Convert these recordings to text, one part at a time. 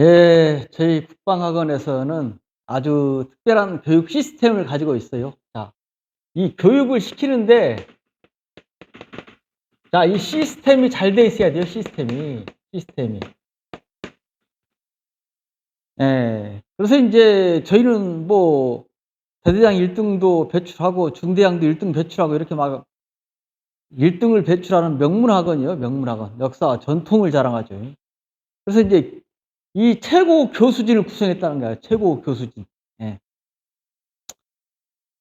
예, 저희 국방학원에서는 아주 특별한 교육 시스템을 가지고 있어요. 자, 이 교육을 시키는데, 자, 이 시스템이 잘 돼 있어야 돼요, 시스템이. 시스템이. 예, 그래서 이제 저희는 뭐, 대대장 1등도 배출하고, 중대장도 1등 배출하고, 이렇게 막 1등을 배출하는 명문학원이요, 명문학원. 역사와 전통을 자랑하죠. 그래서 이제 이 최고 교수진을 구성했다는 거예요. 최고 교수진. 예.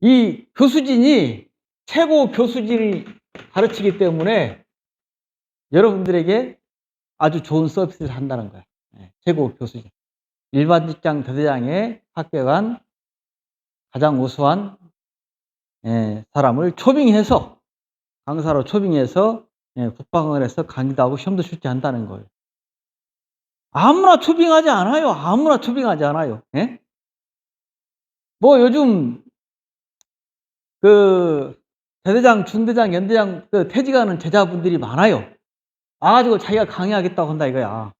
이 교수진이 최고 교수진이 가르치기 때문에 여러분들에게 아주 좋은 서비스를 한다는 거예요. 예, 최고 교수진. 일반 직장 대대장에 합격한 가장 우수한 예, 사람을 초빙해서 강사로 초빙해서 예, 국방원에서 강의도 하고 시험도 출제한다는 거예요. 아무나 초빙하지 않아요. 아무나 초빙하지 않아요. 예? 뭐 요즘 그 대대장, 중대장, 연대장 그 퇴직하는 제자분들이 많아요. 와가지고 자기가 강의하겠다고 한다 이거야.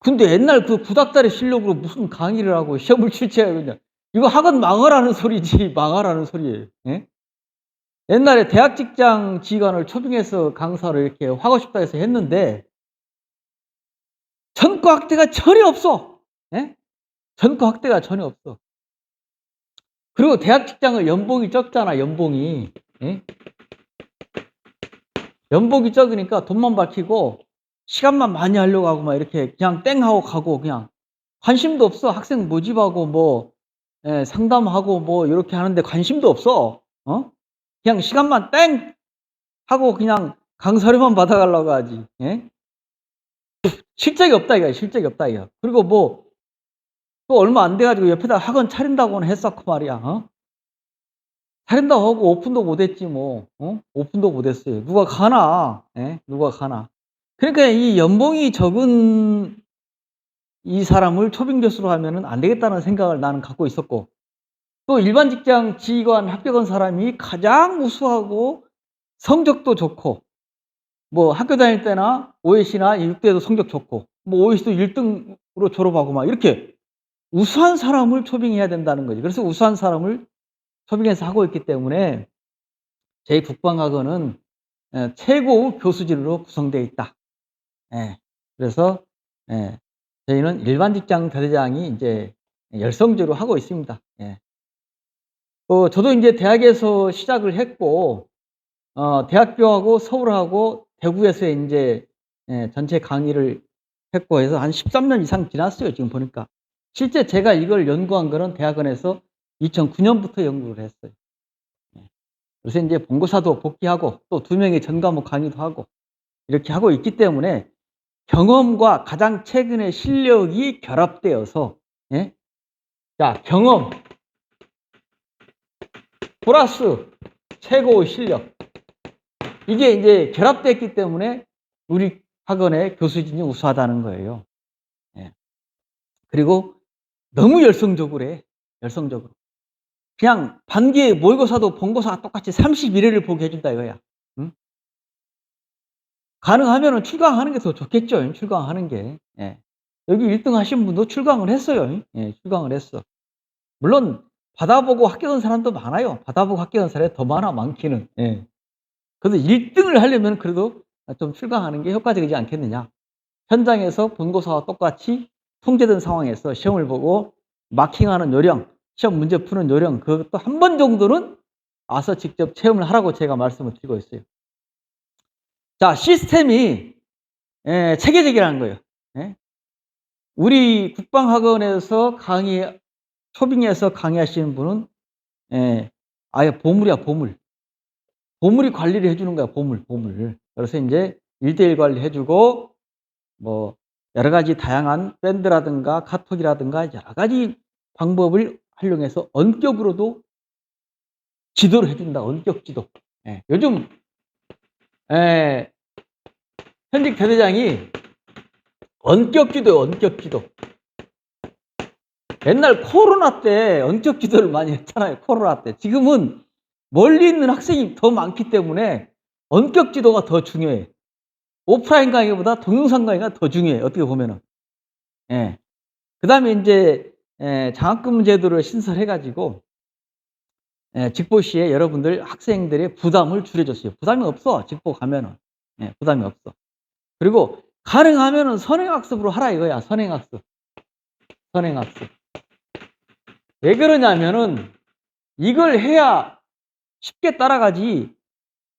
근데 옛날 그 구닥다리 실력으로 무슨 강의를 하고 시험을 출제해요. 그냥. 이거 학원 망하라는 소리지 망하라는 소리예요. 예? 옛날에 대학 직장 지휘관을 초빙해서 강사로 이렇게 하고 싶다 해서 했는데 전과 확대가 전혀 없어. 예? 전과 확대가 전혀 없어. 그리고 대학 직장은 연봉이 적잖아, 연봉이. 예? 연봉이 적으니까 돈만 밝히고 시간만 많이 하려고 하고 막 이렇게 그냥 땡 하고 가고 그냥 관심도 없어. 학생 모집하고 뭐 예, 상담하고 뭐 이렇게 하는데 관심도 없어. 어? 그냥 시간만 땡 하고 그냥 강사료만 받아가려고 하지. 예? 실적이 없다 이거야. 실적이 없다 이거. 그리고 뭐 또 얼마 안 돼가지고 옆에다 학원 차린다고는 했었고 말이야. 어? 차린다고 하고 오픈도 못했지 뭐. 어? 오픈도 못했어요. 누가 가나? 예? 누가 가나? 그러니까 이 연봉이 적은 이 사람을 초빙 교수로 하면은 안 되겠다는 생각을 나는 갖고 있었고 또 일반 직장 지휘관 합격한 사람이 가장 우수하고 성적도 좋고 뭐 학교 다닐 때나 OSC나 6대도 성적 좋고 뭐 OSC도 1등으로 졸업하고 막 이렇게 우수한 사람을 초빙해야 된다는 거지. 그래서 우수한 사람을 초빙해서 하고 있기 때문에 저희 국방학원은 에, 최고 교수진으로 구성되어 있다. 예, 그래서 예, 저희는 일반 직장 대대장이 이제 열성적으로 하고 있습니다. 예. 어, 저도 이제 대학에서 시작을 했고 어, 대학교하고 서울하고 대구에서 이제 예, 전체 강의를 했고 해서 한 13년 이상 지났어요. 지금 보니까. 실제 제가 이걸 연구한 거는 대학원에서 2009년부터 연구를 했어요. 예. 그래서 이제 본고사도 복귀하고 또 두 명의 전과목 강의도 하고 이렇게 하고 있기 때문에 경험과 가장 최근의 실력이 결합되어서 예? 자 경험 플러스 최고 실력 이게 이제 결합됐기 때문에 우리 학원의 교수진이 우수하다는 거예요. 예. 그리고 너무 열성적으로 해. 열성적으로. 그냥 반기에 모의고사도 본고사가 똑같이 31회를 보게 해준다 이거야. 응? 가능하면 출강하는 게 더 좋겠죠. 출강하는 게. 예. 여기 1등 하신 분도 출강을 했어요. 예, 출강을 했어. 물론 받아보고 합격한 사람도 많아요. 받아보고 합격한 사람이 더 많아, 많기는. 예. 그래서 1등을 하려면 그래도 좀 출강하는 게 효과적이지 않겠느냐. 현장에서 본고사와 똑같이 통제된 상황에서 시험을 보고 마킹하는 요령, 시험 문제 푸는 요령, 그것도 한 번 정도는 와서 직접 체험을 하라고 제가 말씀을 드리고 있어요. 자, 시스템이 예, 체계적이라는 거예요. 예? 우리 국방학원에서 강의, 초빙에서 강의하시는 분은 예, 아예 보물이야, 보물. 보물이 관리를 해주는 거야, 보물, 보물. 그래서 이제 1대1 관리 해주고, 뭐, 여러 가지 다양한 밴드라든가 카톡이라든가 여러 가지 방법을 활용해서 원격으로도 지도를 해준다, 원격 지도. 예, 요즘, 예, 현직 대대장이 원격 지도, 원격 지도. 옛날 코로나 때 원격 지도를 많이 했잖아요, 코로나 때. 지금은 멀리 있는 학생이 더 많기 때문에 원격 지도가 더 중요해. 오프라인 강의보다 동영상 강의가 더 중요해. 어떻게 보면은. 예. 그 다음에 인제 에 장학금 제도를 신설해 가지고 예 직보 시에 여러분들 학생들의 부담을 줄여 줬어요. 부담이 없어 직보 가면은. 예 부담이 없어. 그리고 가능하면은 선행학습으로 하라 이거야 선행학습. 선행학습. 왜 그러냐면은 이걸 해야 쉽게 따라가지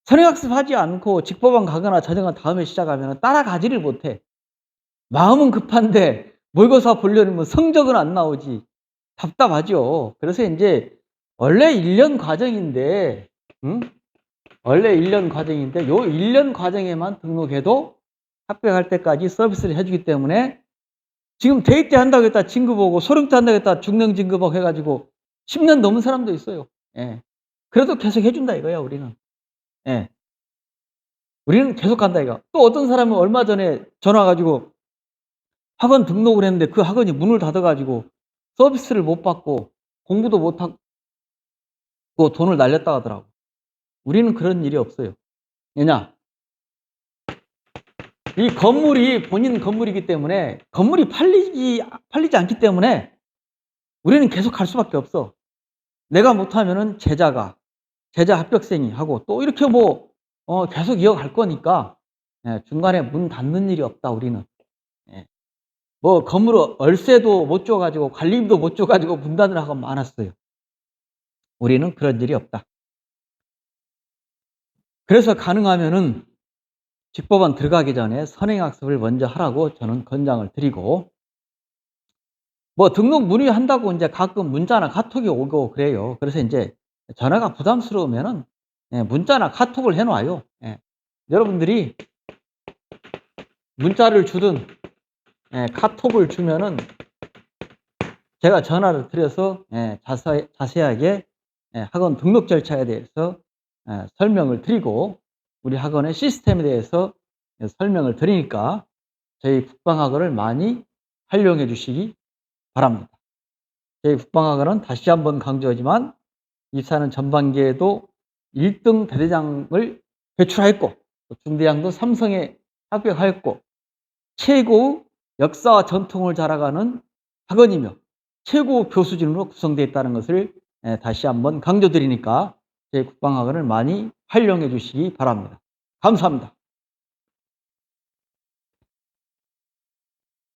선행학습 하지 않고 직보만 가거나 자전거 다음에 시작하면은 따라가지를 못해. 마음은 급한데 모의고사 보려면 성적은 안 나오지. 답답하죠. 그래서 인제 원래 1년 과정인데 응? 원래 1년 과정인데 요 1년 과정에만 등록해도 합격할 때까지 서비스를 해 주기 때문에 지금 때 한다고 했다 진급오고 소령 때 한다고 했다 중령 진급하고 해 가지고 10년 넘은 사람도 있어요. 예. 그래도 계속 해 준다 이거야 우리는. 예. 우리는 계속 한다 이거. 또 어떤 사람은 얼마 전에 전화 와 가지고 학원 등록을 했는데 그 학원이 문을 닫아 가지고 서비스를 못 받고 공부도 못 하고 돈을 날렸다 하더라고. 우리는 그런 일이 없어요. 왜냐? 이 건물이 본인 건물이기 때문에 건물이 팔리지 팔리지 않기 때문에 우리는 계속 갈 수밖에 없어. 내가 못하면은 제자가 제자 합격생이 하고 또 이렇게 뭐 어 계속 이어갈 거니까 예 중간에 문 닫는 일이 없다 우리는. 예. 뭐 건물 월세도 못 줘 가지고 관리비도 못 줘 가지고 문 닫는 학원 많았어요. 우리는 그런 일이 없다. 그래서 가능하면은 직법원 들어가기 전에 선행학습을 먼저 하라고 저는 권장을 드리고 뭐 등록 문의한다고 인제 가끔 문자나 카톡이 오고 그래요. 그래서 인제 전화가 부담스러우면은 예 문자나 카톡을 해 놔요. 예. 여러분들이 문자를 주든 예 카톡을 주면은 제가 전화를 드려서 예 자세 자세하게 예 학원 등록 절차에 대해서 예 설명을 드리고 우리 학원의 시스템에 대해서 예 설명을 드리니까 저희 국방학원을 많이 활용해 주시기 바랍니다. 저희 국방학원은 다시 한번 강조하지만 입사하는 전반기에도 1등 대대장을 배출하였고 중대장도 삼성에 합격하였고 최고의 역사와 전통을 자랑하는 학원이며 최고 교수진으로 구성되어 있다는 것을 예 다시 한번 강조드리니까 저희 국방학원을 많이 활용해 주시기 바랍니다. 감사합니다.